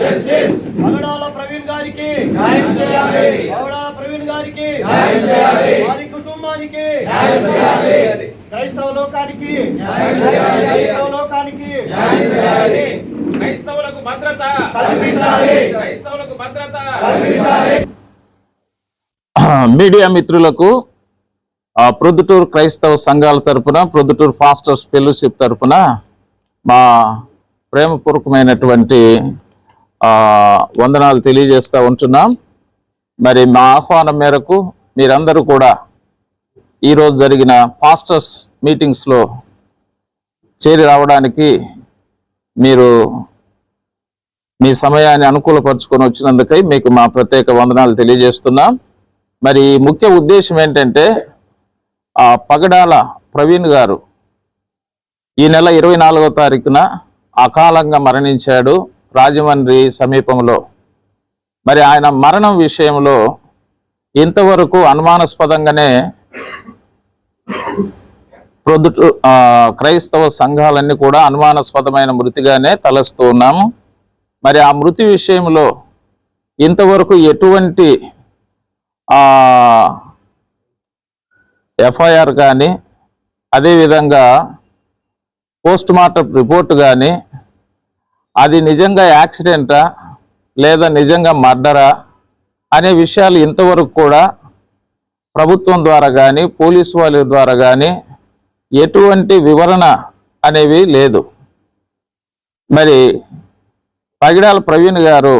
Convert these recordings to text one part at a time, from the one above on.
పగడాల ప్రవీణ్ గారికి న్యాయం చేయాలి. పగడాల ప్రవీణ్ గారికి న్యాయం చేయాలి. వారి కుటుంబానికి న్యాయం చేయాలి. క్రైస్తవ లోకానికి న్యాయం చేయాలి. క్రైస్తవ లోకానికి న్యాయం చేయాలి. క్రైస్తవులకు భద్రత కల్పించాలి. క్రైస్తవులకు భద్రత కల్పించాలి. మీడియా మిత్రులకు ఆ, ప్రొద్దుటూరు క్రైస్తవ సంఘాల తరపున ప్రొద్దుటూరు ఫాస్టర్స్ ఫెలోషిప్ తరపున మా ప్రేమపూర్వకమైనటువంటి వందనాలు తెలియజేస్తూ ఉంటున్నాం. మరి మా ఆహ్వానం మేరకు మీరందరూ కూడా ఈరోజు జరిగిన పాస్టర్స్ మీటింగ్స్లో చేరి రావడానికి మీరు మీ సమయాన్ని అనుకూలపరుచుకొని వచ్చినందుకై మీకు మా ప్రత్యేక వందనాలు తెలియజేస్తున్నాం. మరి ముఖ్య ఉద్దేశం ఏంటంటే ఆ పగడాల ప్రవీణ్ గారు ఈ నెల ఇరవై నాలుగో తారీఖున అకాలంగా మరణించాడు. రాజమండ్రి సమీపంలో. మరి ఆయన మరణం విషయంలో ఇంతవరకు అనుమానాస్పదంగానే ప్రొద్దుట క్రైస్తవ సంఘాలన్నీ కూడా అనుమానాస్పదమైన మృతిగానే తలస్తూ ఉన్నాము. మరి ఆ మృతి విషయంలో ఇంతవరకు ఎటువంటి ఎఫ్ఐఆర్ కానీ అదేవిధంగా పోస్ట్ మార్టం రిపోర్ట్ కానీ అది నిజంగా యాక్సిడెంటా లేదా నిజంగా మర్డరా అనే విషయాలు ఇంతవరకు కూడా ప్రభుత్వం ద్వారా కానీ పోలీసు వాళ్ళ ద్వారా కానీ ఎటువంటి వివరణ అనేవి లేదు. మరి పగిడాల ప్రవీణ్ గారు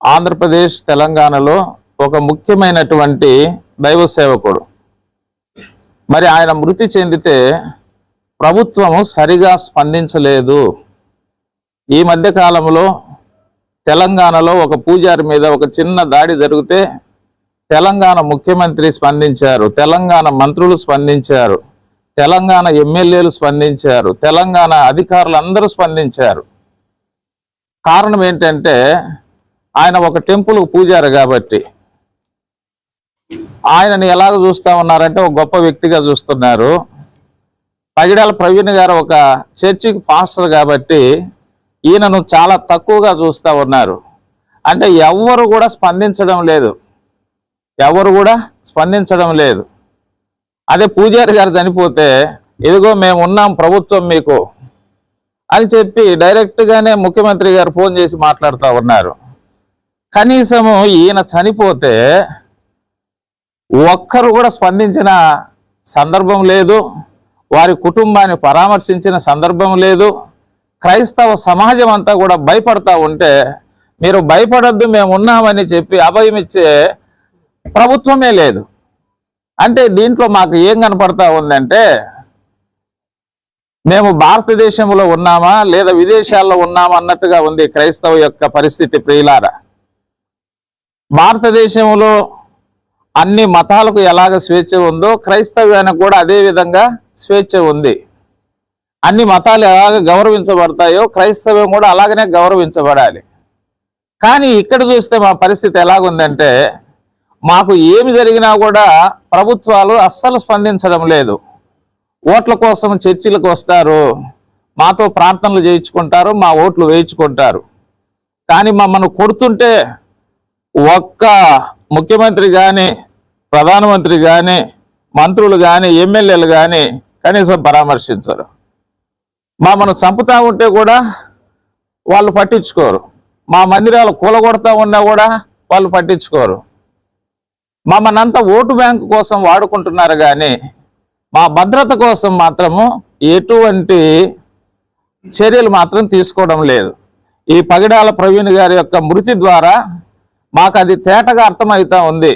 ఆంధ్రప్రదేశ్ తెలంగాణలో ఒక ముఖ్యమైనటువంటి దైవ సేవకుడు. మరి ఆయన మృతి చెందితే ప్రభుత్వము సరిగా స్పందించలేదు. ఈ మధ్య కాలంలో తెలంగాణలో ఒక పూజారి మీద ఒక చిన్న దాడి జరిగితే తెలంగాణ ముఖ్యమంత్రి స్పందించారు తెలంగాణ మంత్రులు స్పందించారు తెలంగాణ ఎమ్మెల్యేలు స్పందించారు తెలంగాణ అధికారులు అందరూ స్పందించారు. కారణం ఏంటంటే ఆయన ఒక టెంపుల్ పూజారు కాబట్టి. ఆయనని ఎలాగ చూస్తా ఉన్నారంటే ఒక గొప్ప వ్యక్తిగా చూస్తున్నారు. పగిడాల ప్రవీణ్ గారు ఒక చర్చికి పాస్టర్ కాబట్టి ఈయనను చాలా తక్కువగా చూస్తూ ఉన్నారు. అంటే ఎవ్వరు కూడా స్పందించడం లేదు. ఎవరు కూడా స్పందించడం లేదు. అదే పూజారి గారు చనిపోతే ఇదిగో మేము ఉన్నాం ప్రభుత్వం మీకు అని చెప్పి డైరెక్ట్గానే ముఖ్యమంత్రి గారు ఫోన్ చేసి మాట్లాడుతూ ఉన్నారు. కనీసము ఈయన చనిపోతే ఒక్కరు కూడా స్పందించిన సందర్భం లేదు. వారి కుటుంబాన్ని పరామర్శించిన సందర్భం లేదు. క్రైస్తవ సమాజం అంతా కూడా భయపడతా ఉంటే మీరు భయపడద్దు మేము ఉన్నామని చెప్పి అభయం ఇచ్చే ప్రభుత్వమే లేదు. అంటే దీంట్లో మాకు ఏం కనపడతా ఉందంటే మేము భారతదేశంలో ఉన్నామా లేదా విదేశాల్లో ఉన్నామా అన్నట్టుగా ఉంది క్రైస్తవ యొక్క పరిస్థితి ప్రియులార. భారతదేశంలో అన్ని మతాలకు ఎలాగ స్వేచ్ఛ ఉందో క్రైస్తవ్యానికి కూడా అదే విధంగా స్వేచ్ఛ ఉంది. అన్ని మతాలు ఎలాగ గౌరవించబడతాయో క్రైస్తవ్యం కూడా అలాగనే గౌరవించబడాలి. కానీ ఇక్కడ చూస్తే మా పరిస్థితి ఎలాగుందంటే మాకు ఏమి జరిగినా కూడా ప్రభుత్వాలు అస్సలు స్పందించడం లేదు. ఓట్ల కోసం చర్చిలకు వస్తారు మాతో ప్రార్థనలు చేయించుకుంటారు మా ఓట్లు వేయించుకుంటారు. కానీ మమ్మల్ని కొడుతుంటే ఒక్క ముఖ్యమంత్రి కానీ ప్రధానమంత్రి కానీ మంత్రులు కానీ ఎమ్మెల్యేలు కానీ కనీసం పరామర్శించరు. మమ్మల్ని చంపుతా ఉంటే కూడా వాళ్ళు పట్టించుకోరు. మా మందిరాలు కూలగొడతా ఉన్నా కూడా వాళ్ళు పట్టించుకోరు. మమ్మల్ని అంతా ఓటు బ్యాంకు కోసం వాడుకుంటున్నారు కానీ మా భద్రత కోసం మాత్రము ఎటువంటి చర్యలు మాత్రం తీసుకోవడం లేదు. ఈ పగిడాల ప్రవీణ్ గారి యొక్క మృతి ద్వారా మాకు అది తేటగా అర్థమవుతా ఉంది.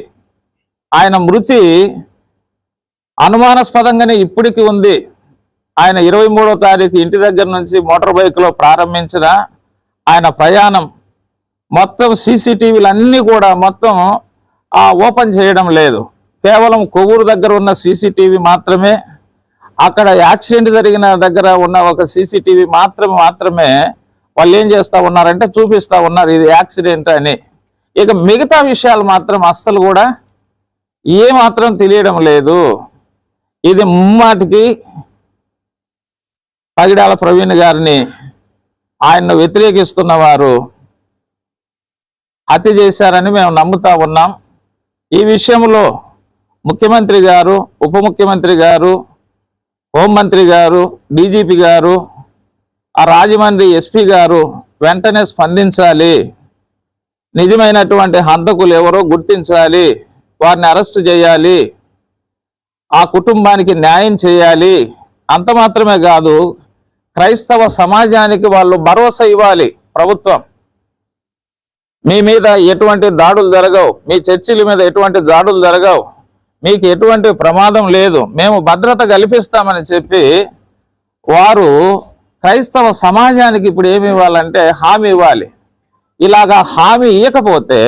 ఆయన మృతి అనుమానాస్పదంగానే ఇప్పటికి ఉంది. ఆయన ఇరవై మూడో తారీఖు ఇంటి దగ్గర నుంచి మోటార్ బైక్లో ప్రారంభించిన ఆయన ప్రయాణం మొత్తం సీసీటీవీలు అన్నీ కూడా మొత్తం ఓపెన్ చేయడం లేదు. కేవలం కొవ్వూరు దగ్గర ఉన్న సీసీటీవీ మాత్రమే అక్కడ యాక్సిడెంట్ జరిగిన దగ్గర ఉన్న ఒక సీసీటీవీ మాత్రమే మాత్రమే వాళ్ళు ఏం చేస్తూ ఉన్నారంటే చూపిస్తా ఉన్నారు ఇది యాక్సిడెంట్ అని. ఇక మిగతా విషయాలు మాత్రం అస్సలు కూడా ఏ మాత్రం తెలియడం లేదు. ఇది ముమ్మాటికి పగిడాల ప్రవీణ్ గారిని ఆయన్ను వ్యతిరేకిస్తున్న వారు హత్య చేశారని మేము నమ్ముతా ఉన్నాం. ఈ విషయంలో ముఖ్యమంత్రి గారు ఉప ముఖ్యమంత్రి గారు హోంమంత్రి గారు డీజీపీ గారు ఆ రాజమండ్రి ఎస్పీ గారు వెంటనే స్పందించాలి. నిజమైనటువంటి హంతకులు ఎవరో గుర్తించాలి. వారిని అరెస్ట్ చేయాలి. ఆ కుటుంబానికి న్యాయం చేయాలి. అంత మాత్రమే కాదు క్రైస్తవ సమాజానికి వాళ్ళు భరోసా ఇవ్వాలి ప్రభుత్వం. మీ మీద ఎటువంటి దాడులు జరగవు. మీ చర్చిల మీద ఎటువంటి దాడులు జరగవు. మీకు ఎటువంటి ప్రమాదం లేదు. మేము భద్రత కల్పిస్తామని చెప్పి వారు క్రైస్తవ సమాజానికి ఇప్పుడు ఏమి ఇవ్వాలంటే హామీ ఇవ్వాలి. ఇలాగా హామీ ఇవ్వకపోతే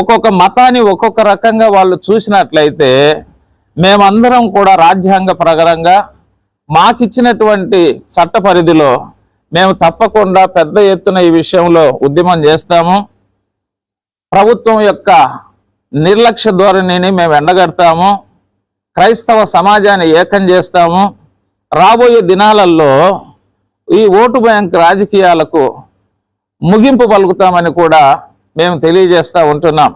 ఒక్కొక్క మతాన్ని ఒక్కొక్క రకంగా వాళ్ళు చూసినట్లయితే మేమందరం కూడా రాజ్యాంగ ప్రకారంగా మాకిచ్చినటువంటి చట్ట పరిధిలో మేము తప్పకుండా పెద్ద ఎత్తున ఈ విషయంలో ఉద్యమం చేస్తాము. ప్రభుత్వం యొక్క నిర్లక్ష్య ధోరణిని మేము ఎండగడతాము. క్రైస్తవ సమాజాన్ని ఏకం చేస్తాము. రాబోయే దినాలలో ఈ ఓటు బ్యాంక్ రాజకీయాలకు ముగింపు పలుకుతామని కూడా మేము తెలియజేస్తూ ఉంటున్నాం.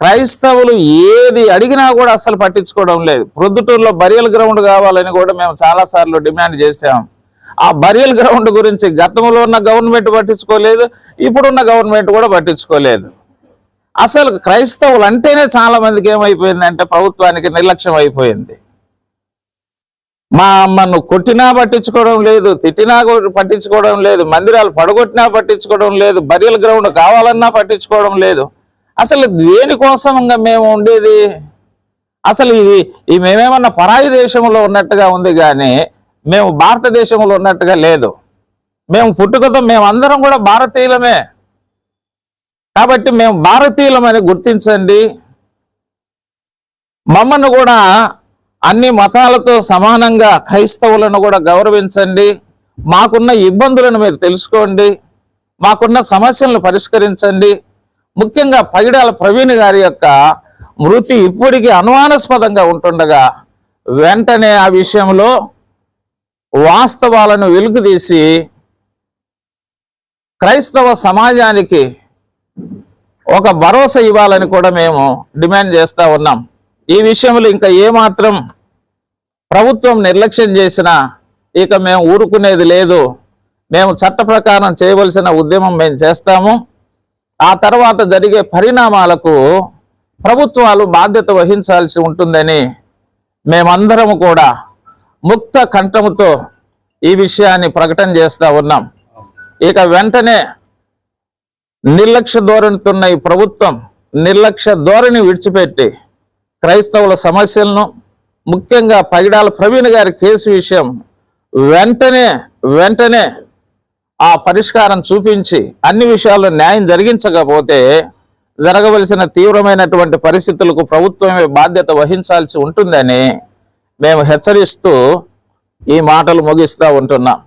క్రైస్తవులు ఏది అడిగినా కూడా అసలు పట్టించుకోవడం లేదు. ప్రొద్దుటూరులో బరియల్ గ్రౌండ్ కావాలని కూడా మేము చాలా సార్లు డిమాండ్ చేశాం. ఆ బరియల్ గ్రౌండ్ గురించి గతంలో ఉన్న గవర్నమెంట్ పట్టించుకోలేదు ఇప్పుడున్న గవర్నమెంట్ కూడా పట్టించుకోలేదు. అసలు క్రైస్తవులు అంటేనే చాలా మందికి ఏమైపోయిందంటే ప్రభుత్వానికి నిర్లక్ష్యం అయిపోయింది. మా అమ్మను కొట్టినా పట్టించుకోవడం లేదు తిట్టినా కూడా పట్టించుకోవడం లేదు మందిరాలు పడగొట్టినా పట్టించుకోవడం లేదు బరియల్ గ్రౌండ్ కావాలన్నా పట్టించుకోవడం లేదు. అసలు దేనికోసంగా మేము ఉండేది? అసలు ఇది ఈ మేమేమన్నా పరాయి దేశంలో ఉన్నట్టుగా ఉంది కానీ మేము భారతదేశంలో ఉన్నట్టుగా లేదు. మేము పుట్టుకతో మేమందరం కూడా భారతీయులమే. కాబట్టి మేము భారతీయులమని గుర్తించండి. మమ్మల్ని కూడా అన్ని మతాలతో సమానంగా క్రైస్తవులను కూడా గౌరవించండి. మాకున్న ఇబ్బందులను మీరు తెలుసుకోండి. మాకున్న సమస్యలను పరిష్కరించండి. ముఖ్యంగా పగిడాల ప్రవీణ్ గారి యొక్క మృతి ఇప్పటికీ అనుమానాస్పదంగా ఉంటుండగా వెంటనే ఆ విషయంలో వాస్తవాలను వెలుగుదీసి క్రైస్తవ సమాజానికి ఒక భరోసా ఇవ్వాలని కూడా మేము డిమాండ్ చేస్తూ ఉన్నాం. ఈ విషయంలో ఇంకా ఏమాత్రం ప్రభుత్వం నిర్లక్ష్యం చేసినా ఇక మేము ఊరుకునేది లేదు. మేము చట్ట ప్రకారం చేయవలసిన ఉద్యమం మేము చేస్తాము. ఆ తర్వాత జరిగే పరిణామాలకు ప్రభుత్వాలు బాధ్యత వహించాల్సి ఉంటుందని మేమందరము కూడా ముక్త కంఠముతో ఈ విషయాన్ని ప్రకటన చేస్తూ ఉన్నాం. ఇక వెంటనే నిర్లక్ష్య ధోరణితున్న ఈ ప్రభుత్వం నిర్లక్ష్య ధోరణి విడిచిపెట్టి క్రైస్తవుల సమస్యలను ముఖ్యంగా పగిడాల ప్రవీణ్ గారి కేసు విషయం వెంటనే వెంటనే ఆ పరిష్కారం చూపించి అన్ని విషయాల్లో న్యాయం జరిగించకపోతే జరగవలసిన తీవ్రమైనటువంటి పరిస్థితులకు ప్రభుత్వమే బాధ్యత వహించాల్సి ఉంటుందని మేము హెచ్చరిస్తూ ఈ మాటలు ముగిస్తూ ఉంటున్నాం.